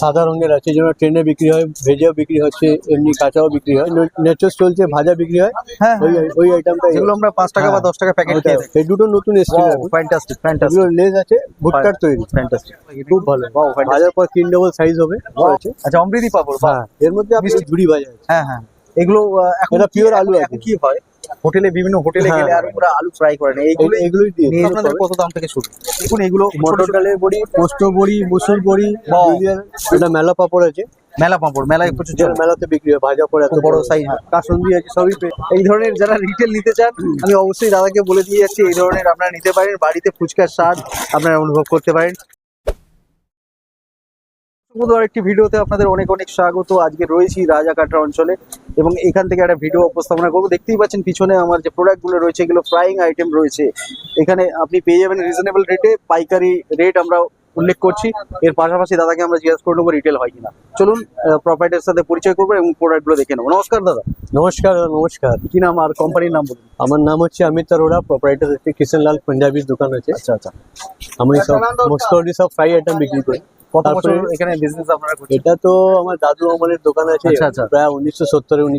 সাদা রঙের আছে যেটা ট্রেনে বিক্রি হয় ভেজেও বিক্রি হচ্ছে এমনি কাঁচাও বিক্রি হয় নেচার চলছে ভাজা বিক্রি হয়। হ্যাঁ ওই ওই আইটেমটা এগুলো আমরা পাঁচ টাকা বা হ্যাঁ। দশ টাকা প্যাকেট খেয়ে এই দুটো নতুন এসেছে। ফ্যান্টাস্টিক ফ্যান্টাস্টিক লেজ আছে ভুট্টার তৈরি। ফ্যান্টাস্টিক খুব ভালো। ভাজার পর তিন ডবল সাইজ হবে আচ্ছা অমৃতি পাপড় হ্যাঁ এর মধ্যে আপনি। ঝুড়ি ভাজা হ্যাঁ হ্যাঁ। এগুলো এখন এখন- আলু কি হয়? হোটেলে বিভিন্ন হোটেলে হ্যাঁ। গেলে আর ওরা আলু ফ্রাই করে না। এইগুলো এগুলো- এগুলোই দিয়ে আপনাদের কত দাম থেকে শুরু? দেখুন এগুলো মটর ডালের বড়ি পোস্ত বড়ি মুসুর বড়ি। বিরিয়ানি, এটা মেলা পাপড় আছে। মেলা পাঁপড় মেলায় প্রচুর। মেলাতে বিক্রি হয় ভাজা করে এত বড় size। কাসন্দি আছে সবই এই ধরনের যারা রিটেল নিতে চান আমি অবশ্যই দাদাকে বলে দিয়ে যাচ্ছি এই ধরনের আপনারা নিতে পারেন। বাড়িতে ফুচকার স্বাদ আপনারা অনুভব করতে পারেন। বুধবার একটি ভিডিওতে আপনাদের অনেক অনেক স্বাগত। আজকে রয়েছি রাজাকাটা অঞ্চলে। এবং এখান থেকে একটা ভিডিও উপস্থাপনা করব। দেখতেই পাচ্ছেন পিছনে আমার যে প্রোডাক্টগুলো রয়েছে এগুলো ফ্রাইং আইটেম রয়েছে। এখানে আপনি পেয়ে যাবেন রিজনেবল রেটে পাইকারি রেট আমরা উল্লেখ করছি। এর পাশাপাশি দাদাকে আমরা জিজ্ঞাসা করে নেব রিটেল হয় কিনা। চলুন প্রোপাইটারের সাথে পরিচয় করব এবং প্রোডাক্টগুলো দেখে নেব। নমস্কার দাদা। নমস্কার দাদা, নমস্কার। কি নাম আর কোম্পানির নাম বলুন? আমার নাম হচ্ছে অমিত অরোরা প্রোপাইটার হচ্ছে কিষানলাল পাঞ্জাবির দোকান আছে আচ্ছা আচ্ছা। আমি সব মোস্ট অফ সব ফ্রাই আইটেম বিক্রি করি। কত বছর তারপরে- এখানে বিজনেস আপনারা করছেন? এটা তো আমার দাদু আমলের দোকান আছে আচ্ছা, আচ্ছা। প্রায় উনিশশো সত্তরে উনি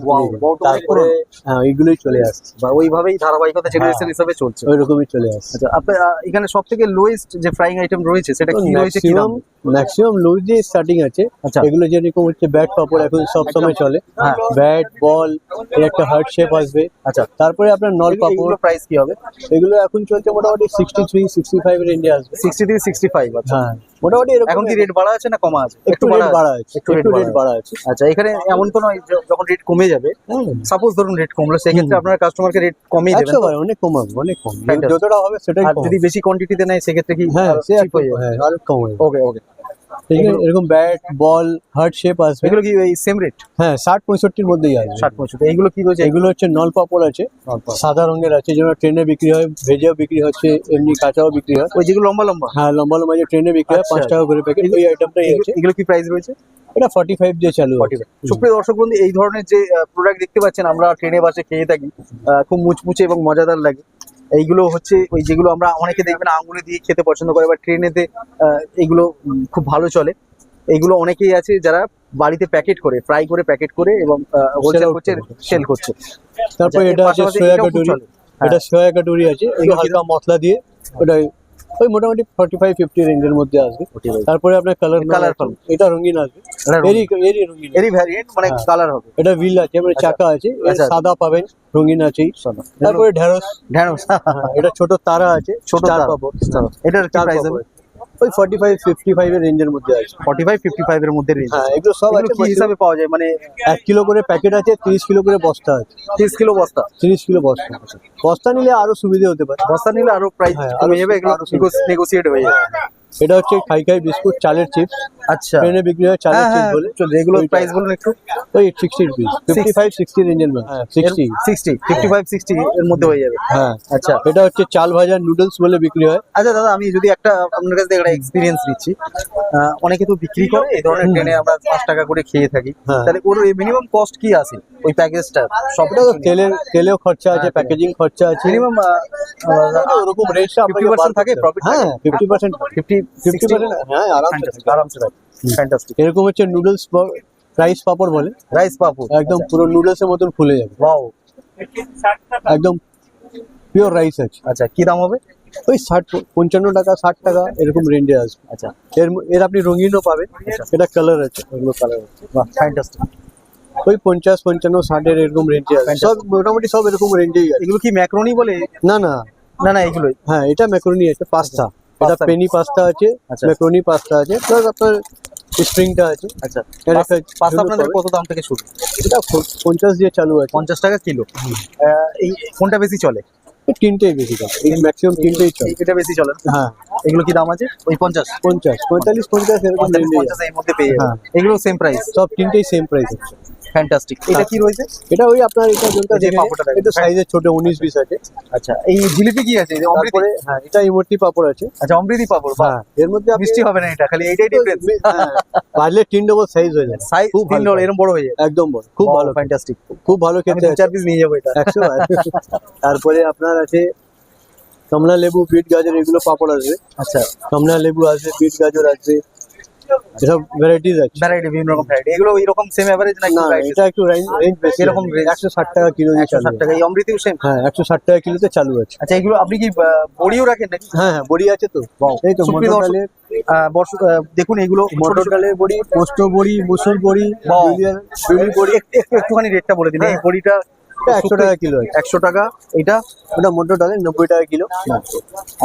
তারপরে হ্যাঁ চলে আসছে। বা ওইভাবেই ধারাবাহিকতা জেনারেশন হিসাবে চলছে। ওই রকমই চলে আসছে। আচ্ছা আপনার এখানে সব থেকে লোয়েস্ট যে ফ্রাইং আইটেম রয়েছে সেটা কি? রয়েছে কি দাম ম্যাক্সিমাম স্টার্টিং আছে এগুলো যেরকম হচ্ছে ব্যাট পাপড় এখন সব সময় চলে। হ্যাঁ। ব্যাট বল এর একটা হার্ট শেপ আসবে। আচ্ছা। তারপরে আপনার নল পাপড়। প্রাইস কি হবে? এগুলো এখন চলছে মোটামুটি সিক্সটি থ্রি সিক্সটি ফাইভ রেঞ্জে আসবে। সিক্সটি থেকে সিক্সটি ফাইভ হ্যাঁ। মোটামুটি এখন কি রেট বাড়া আছে না কমা আছে? একটু রেট বাড়া আছে। একটু একটু রেট বাড়া আছে। আচ্ছা এখানে এমন তো নয় যখন রেট কমে যাবে সাপোজ ধরুন রেট কমলো সেক্ষেত্রে আপনার আপনারা কাস্টমারকে রেট কমিয়ে দেবেন একশো অনেক কমাবে অনেক কম। যতটা হবে সেটাই আর যদি বেশি কোয়ান্টিটিতে নেয় সেক্ষেত্রে কি হ্যাঁ সে হয়ে হ্যাঁ আর কম ওকে ওকে এরকম ব্যাট বল হার্ট শেপ আসবে। এগুলো কি ওই সেম রেট হ্যাঁ ষাট পঁয়ষট্টির মধ্যেই আসবে। ষাট পঁয়ষট্টি। এইগুলো কি রয়েছে? এগুলো হচ্ছে নল পাপড় আছে। সাদা রঙের আছে যেটা ট্রেনে বিক্রি হয় ভেজেও বিক্রি হচ্ছে এমনি কাঁচাও বিক্রি হয়। ওই যেগুলো লম্বা লম্বা? হ্যাঁ লম্বা লম্বা যে ট্রেনে বিক্রি হয় আচ্ছা। পাঁচ টাকা করে প্যাকেট ওই আইটেমটাই এগুলো- আছে। এগুলো কি প্রাইস রয়েছে? এটা ফর্টি ফাইভ দিয়ে চালু। সুপ্রিয় দর্শক বন্ধু এই ধরনের যে প্রোডাক্ট দেখতে পাচ্ছেন আমরা ট্রেনে বাসে খেয়ে থাকি খুব মুচমুচে এবং মজাদার লাগে। এইগুলো হচ্ছে ওই যেগুলো আমরা অনেকে দেখবেন আঙুলে দিয়ে খেতে পছন্দ করে বা ট্রেনেতে এইগুলো খুব ভালো চলে। এইগুলো অনেকেই আছে যারা বাড়িতে প্যাকেট করে ফ্রাই করে প্যাকেট করে এবং হোলসেল out করছে সেল করছে। তারপর এটা আছে সোয়া কাটুরি হ্যাঁ। এটা সোয়া কাটুরি আছে এগুলো হালকা মশলা দিয়ে ওটা ওই মোটামুটি ফর্টি ফাইভ ফিফটি রেঞ্জের মধ্যে আসবে। তারপরে আপনার কালার কালার এটা রঙিন আসবে। এরই এরই রঙিন। এরই ভ্যারিয়েন্ট মানে হ্যাঁ। কালার হবে। এটা হুইল আছে মানে আচ্ছা। চাকা আছে আচ্ছা। সাদা পাবেন রঙিন আছেই শোনো তারপরে ঢেঁড়স। ঢ্যাঁড়স হ্যাঁ, এটা ছোট তারা আছে ছোট তারা। পাবো। এটার কি প্রাইস হবে? ওই ফর্টি ফাইভ ফিফটি ফাইভ এর রেঞ্জের মধ্যে আছে। ফর্টি ফাইভ ফিফটি ফাইভ এর মধ্যে রেঞ্জ হ্যাঁ এগুলো সব আছে কি হিসাবে পাওয়া যায়? মানে এক কিলো করে প্যাকেট আছে তিরিশ কিলো করে বস্তা আছে। তিরিশ কিলো বস্তা। তিরিশ কিলো বস্তা বস্তা নিলে আরও সুবিধা হতে পারে। বস্তা নিলে আরও প্রাইস হ্যাঁ, কমে আরো- যাবে এগুলো নেগোসিয়েট হয়ে যাবে। এটা হচ্ছে খাই খাই বিস্কুট চালের চিপস আচ্ছা। ট্রেনে বিক্রি হয় চালের হ্যাঁ চিপস হ্যাঁ বলে। চল রেগুলার প্রাইস বলুন একটু। ওই sixty rupees fifty five sixty রেঞ্জের মধ্যে। হ্যাঁ sixty sixty fifty five sixty এর মধ্যে হয়ে যাবে। হ্যাঁ আচ্ছা। এটা হচ্ছে চাল ভাজা নুডলস বলে বিক্রি হয়। আচ্ছা দাদা আমি যদি একটা আপনার কাছ থেকে একটা এক্সপিরিয়েন্স নিচ্ছি। অনেকে তো বিক্রি করে এই ধরনের ট্রেনে আমরা পাঁচ টাকা করে খেয়ে থাকি। হ্যাঁ। তাহলে ওর মিনিমাম কস্ট কি আছে? ওই প্যাকেজটা সব এটা তো তেলের তেলেও খরচা আছে প্যাকেজিং খরচা আছে। মিনিমাম ওরকম রেটটা 50% থাকে, profit হ্যাঁ fifty percent fifty fifty percent হ্যাঁ আরামসে আরামসে ফ্যান্টাস্টিক এরকম হচ্ছে নুডলস রাইস পাপড় বলে। রাইস পাপু একদম পুরো নুডলসের মতন ফুলে যাবে। ওয়াও একদম পিওর রাইস আছে। আচ্ছা কি দাম হবে? ওই ষাট পঞ্চান্ন টাকা ষাট টাকা এরকম রেঞ্জে আসবে আচ্ছা। এর এর আপনি রঙিনও পাবেন। এটা কালার আছে। এগুলো কালার আছে। বাহ ফ্যান্টাস্টিক ওই পঞ্চাশ পঞ্চান্ন ষাটের এরকম রেঞ্জে আছে। সব মোটামুটি সব এরকম রেঞ্জেই আছে। এগুলো কি ম্যাক্রোনি বলে? না না। না না এগুলোই। হ্যাঁ এটা ম্যাক্রোনি আছে পাস্তা এটা পেনি পাস্তা আছে আচ্ছা। ম্যাক্রোনি পাস্তা আছে প্লাস আপনার স্প্রিংটা আছে। আচ্ছা পাস্তা আপনাদের কত দাম থেকে শুরু? এটা পঞ্চাশ দিয়ে চালু আছে। পঞ্চাশ টাকা কিলো। এই কোনটা বেশি চলে? তিনটেই বেশি এই ম্যাক্সিমাম তিনটেই চলে। এটা বেশি চলে হ্যাঁ। এগুলো কি দাম আছে? ওই পঞ্চাশ? পঞ্চাশ পঁয়তাল্লিশ পঞ্চাশ এরকম পঞ্চাশ এর মধ্যে পেয়ে যাবে হ্যাঁ। এগুলো সেম প্রাইস সব তিনটেই সেম প্রাইস আছে। ফ্যান্টাস্টিক এটা কি রয়েছে? এটা ওই আপনার এটা যেটা যে দেখে এটা সাইজের ছোট উনিশ পিস আছে। আচ্ছা এই জিলিপি কি আছে? তারপরে হ্যাঁ এটা ইমর্তি পাপড় আছে। আচ্ছা অমৃতি পাপড় হ্যাঁ এর মধ্যে মিষ্টি হবে না এটা খালি এইটাই ডিফারেন্স হ্যাঁ, পারলে তিন ডবল সাইজ হয়ে যায় সাইজ খুব তিন ভালো। এরকম বড় হয়ে যায় একদম বড় খুব ভালো। ফ্যান্টাস্টিক খুব ভালো খেতে আছে চার পিস নিয়ে যাব এটা। একশো বার। তারপরে আপনার আছে কমলা লেবু বিট গাজর এগুলো পাপড় আসবে। আচ্ছা। কমলা লেবু আসবে বিট গাজর আসবে। এসব ভ্যারাইটিস আছে। ভ্যারাইটি বিভিন্ন রকম ভ্যারাইটি এগুলো এরকম সেম এভারেজ না না এটা একটু রেঞ্জ রেঞ্জ বেশি এরকম range? একশো ষাট টাকা কিলো দিয়ে একশো চালু ষাট আছে। টাকা। এই অমৃতিও সেম হ্যাঁ একশো ষাট টাকা কিলোতে চালু আছে। আচ্ছা এগুলো আপনি কি বড়িও রাখেন নাকি? হ্যাঁ হ্যাঁ বড়ি আছে তো। এই তো আহ, বর্ষ দেখুন এগুলো মটর ছোট ছোট- ডালের বড়ি পোস্ত বড়ি মুসুর বড়ি বাহ। বিউলি বড়ি একটু- একটু- একটুখানি রেটটা বলে দিন। এই হ্যাঁ। বড়িটা একশো টাকা কিলো একশো টাকা। এটা? ওটা মটর ডালের নব্বই টাকা কিলো।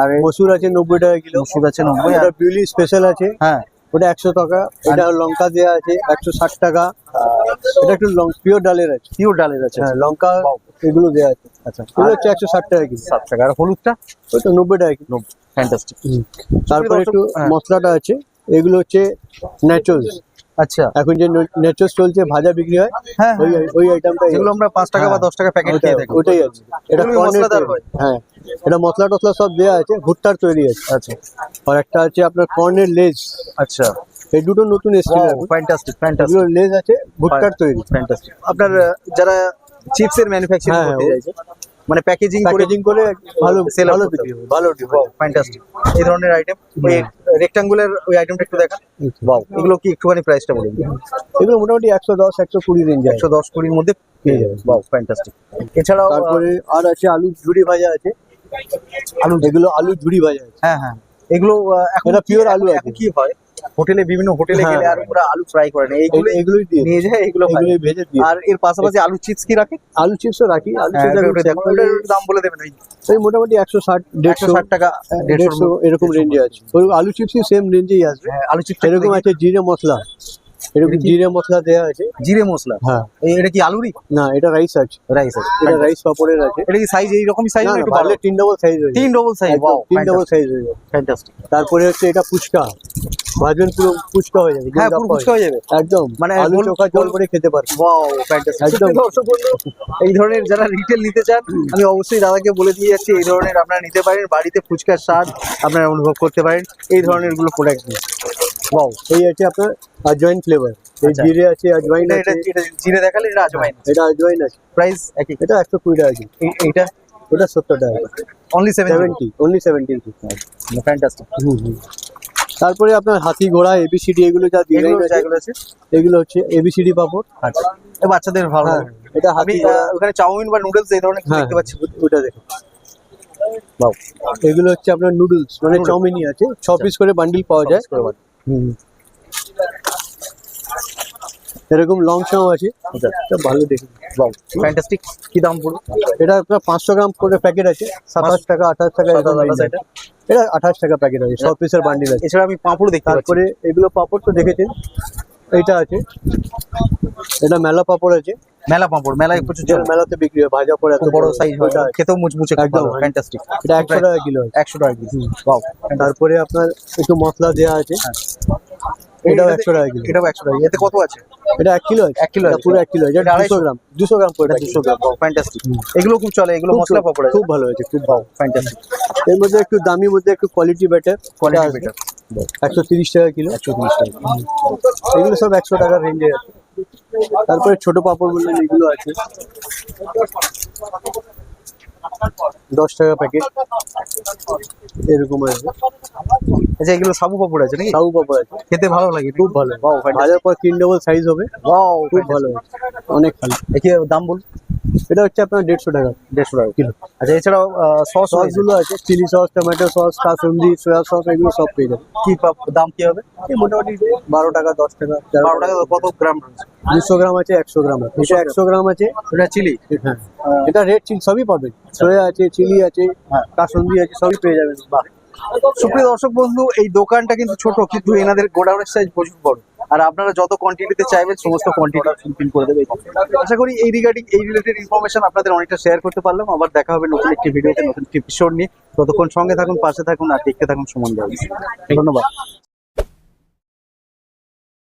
আর এই মসুর আছে নব্বই টাকা কিলো। মসুর আছে নব্বই আর বিউলি স্পেশাল আছে। হ্যাঁ। ওটা একশো টাকা এটা লঙ্কা দেওয়া আছে একশো ষাট টাকা। এটা একটু পিওর ডালের আছে। পিওর ডালের আছে। হ্যাঁ লঙ্কা এগুলো দেওয়া আছে। আচ্ছা। এগুলো হচ্ছে একশো ষাট টাকা কি ষাট টাকা। আর হলুদটা? ওইটা নব্বই টাকা কিলো ফ্যান্টাস্টিক তারপরে একটু হ্যাঁ। মশলাটা আছে। এগুলো হচ্ছে ন্যাচোস আচ্ছা। এখন যে চলছে ভাজা বিক্রি হয় হ্যাঁ ওই ওই আইটেমটা যেগুলো আমরা পাঁচ টাকা বা হ্যাঁ। দশ টাকা প্যাকেট খেয়ে থাকি। ওটাই আছে। এটা মশলাদার হয়? হ্যাঁ। এটা মশলা টসলা সব দেওয়া আছে ভুট্টার তৈরি আছে। আচ্ছা। আর একটা আছে আপনার কর্নের লেজ। আচ্ছা। এই দুটো নতুন এসছে। এখন। ফ্যান্টাস্টিক ফ্যান্টাস্টিক লেজ আছে ভুট্টার তৈরি। ফ্যান্টাস্টিক আপনার যারা চিপসের ম্যানুফ্যাকচারিং হ্যাঁ, করতে হ্যাঁ, চাইছে মানে প্যাকেজিং করে প্যাকেজিং করে ভালো out ভালো বিক্রি ভালো ফ্যান্টাস্টিক এই ধরনের আইটেম রেক্টাঙ্গুলার ওই আইটেমটা একটু দেখান। বাউ এগুলো কি একটুখানি প্রাইসটা বলুন। এগুলো মোটামুটি একশো দশ একশো কুড়ি রেঞ্জ একশো দশ কুড়ির মধ্যে পেয়ে যাবেন। বাউ ফ্যান্টাস্টিক এছাড়াও তারপরে আর আছে আলু ঝুড়ি ভাজা আছে। আলু এগুলো আলু ঝুড়ি ভাজা আছে। হ্যাঁ হ্যাঁ। এগুলো এখন পিওর আলু এখন কি হয়? হোটেলে বিভিন্ন হোটেলে হ্যাঁ, গেলে আর হ্যাঁ। ওরা আলু ফ্রাই করে না। এইগুলো এই- এগুলোই দিয়ে নিয়ে যায় এগুলো এগুলোই ভেজে দিয়ে। আর এর পাশাপাশি আলু চিপস কি রাখে? আলু চিপসও রাখি। আলু হ্যাঁ, চিপস ওটার দাম বলে দেবেন ওই মোটামুটি একশো ষাট দেড়শো ষাট টাকা দেড়শো দেড়শো এরকম রেঞ্জে আছে। ওই আলু চিপসই সেম রেঞ্জেই আসবে। হ্যাঁ, আলু চিপস এরকম আছে জিরে মশলা। এটা? জিরে মশলা দেওয়া আছে? জিরে মশলা? হ্যাঁ। এটা কি আলুরই? না এটা রাইস আছে। রাইস আছে। এটা রাইস পাপড়ের আছে। এটা কি সাইজ এইরকমই সাইজ না, না, একটু ভালো তিন ডবল সাইজ হয়ে তিন ডবল সাইজ ওয়াও তিন ডবল সাইজ হয়ে যাবে। ফ্যান্টাস্টিক তারপরে হচ্ছে এটা ফুচকা। ভাজবেন পুরো ফুচকা হয়ে যাবে হ্যাঁ পুরো ফুচকা হয়ে যাবে। একদম। মানে মানে আলু চোখা জল করে খেতে পারবে ওয়াও ফ্যান্টাস্টিক একদম। দর্শক বন্ধু এই ধরনের যারা রিটেল নিতে চান আমি অবশ্যই দাদাকে বলে দিয়ে যাচ্ছি এই ধরনের আপনারা নিতে পারেন বাড়িতে ফুচকার স্বাদ আপনারা অনুভব করতে পারেন এই ধরনেরগুলো প্রোডাক্ট নিয়ে। ওয়াও এই আছে আপনার আজওয়াইন ফ্লেভার এই আচ্ছা। জিরে আছে আজওয়াইন আছে। এটা জিরে দেখালে এটা আজমাইন এটা আজওয়াইন আছে। প্রাইস একই। এটা একশো কুড়ি টাকা কিলো এই- এইটা? ওটা সত্তর টাকা। Only seven seventy only seventy fantastic তারপরে আপনার হাতি ঘোড়া এবিসিডি এগুলো যা ডিজাইন এগুলো আছে আছে? এগুলো হচ্ছে এবিসিডি পাপড়। আচ্ছা। বাচ্চাদের ভালো হ্যাঁ এটা হাতি ওখানে চাউমিন বা নুডলস এই ধরনের হ্যাঁ দেখতে পাচ্ছি। ওটা দেখো এগুলো হচ্ছে আপনার নুডলস মানে। চাউমিনই আছে। ছ পিস করে বান্ডিল পাওয়া যায়। হুম। এরকম লং চাও আছে। আচ্ছা। এটা ভালো দেখুন। বাও ফ্যান্টাস্টিক কি দাম পড়বে? এটা আপনার পাঁচশো গ্রাম করে প্যাকেট আছে। সাতাশ টাকা আঠাশ টাকা range এটা আঠাশ টাকা প্যাকেট আছে। ছ পিসের বান্ডিল আছে। এছাড়া আমি পাঁপড় পাচ্ছি। তারপরে এগুলো পাপড় তো দেখেছেন। এইটা আছে। এটা মেলা পাপড় আছে। মেলা পাঁপড় মেলায় প্রচুর চলে মেলাতে বিক্রি হয় ভাজা পড়ে এত বড় সাইজ হয় খেতেও মুচমুচে একদম, ফ্যান্টাস্টিক এটা একশো টাকা কিলো একশো টাকা কেজি বাও তারপরে আপনার একটু মশলা দেওয়া আছে এটাও একশো টাকা কিলো। এটাও একশো টাকা এতে কত আছে? এটা এক কিলো এক কিলো পুরো এক কিলো এটা আড়াইশো? গ্রাম দুশো গ্রাম দুশো গ্রাম ফ্যান্টাস্টিক এগুলো খুব চলে এগুলো মশলা খুব- পাপড় খুব ভালো হয়েছে খুব ভালো। ফ্যান্টাস্টিক এর মধ্যে একটু দামি মধ্যে একটু কোয়ালিটি বেটার কোয়ালিটি বেটার একশো তিরিশ টাকা কিলো। একশো তিরিশ টাকা। এগুলো সব একশো টাকার রেঞ্জে আছে। তারপরে ছোট পাপড় বলে এগুলো আছে। দশ টাকা প্যাকেট এরকম আছে। আচ্ছা এগুলো সাবু পাপড় আছে নাকি? সাবু পাপড় আছে। খেতে ভালো লাগে খুব ভালো। বাও ভাজার পর তিন ডবল সাইজ হবে। বাও খুব ভালো। অনেক ভালো। দেখি দাম বল এটা হচ্ছে আপনার দেড়শো টাকা দেড়শো টাকা কিলো। আচ্ছা এছাড়াও সস সসগুলো আছে chilli sauce tomato sauce kasundi soya sauce এগুলো সব পেয়ে যাবে কি দাম কি হবে? এই মোটামুটি বারো টাকা দশ টাকা বারো টাকা কত গ্রাম দুশো গ্রাম আছে একশো গ্রাম আছে। এটা একশো গ্রাম আছে। এটা চিলি হ্যাঁ। এটা রেড চিলি সবই পাবেন। সোয়া আছে চিলি আছে হ্যাঁ। কাসুন্দি আছে সবই পেয়ে যাবেন। বাহ। সুপ্রিয় দর্শক বন্ধু এই দোকানটা কিন্তু ছোট কিন্তু এনাদের গোডাউনের সাইজ প্রচুর বড়। আর আপনারা যত কোয়ান্টিটিতে চাইবেন, সমস্ত কোয়ান্টিটি ফুলফিল করে দেবে আশা করি এই রিগার্ডিং এই রিলেটেড ইনফরমেশন আপনাদের অনেকটা শেয়ার করতে পারলাম। আবার দেখা হবে নতুন একটি ভিডিওতে নতুন একটি এপিসোড নিয়ে। ততক্ষণ সঙ্গে থাকুন, পাশে থাকুন, আর দেখতে থাকুন সুমন ধন্যবাদ।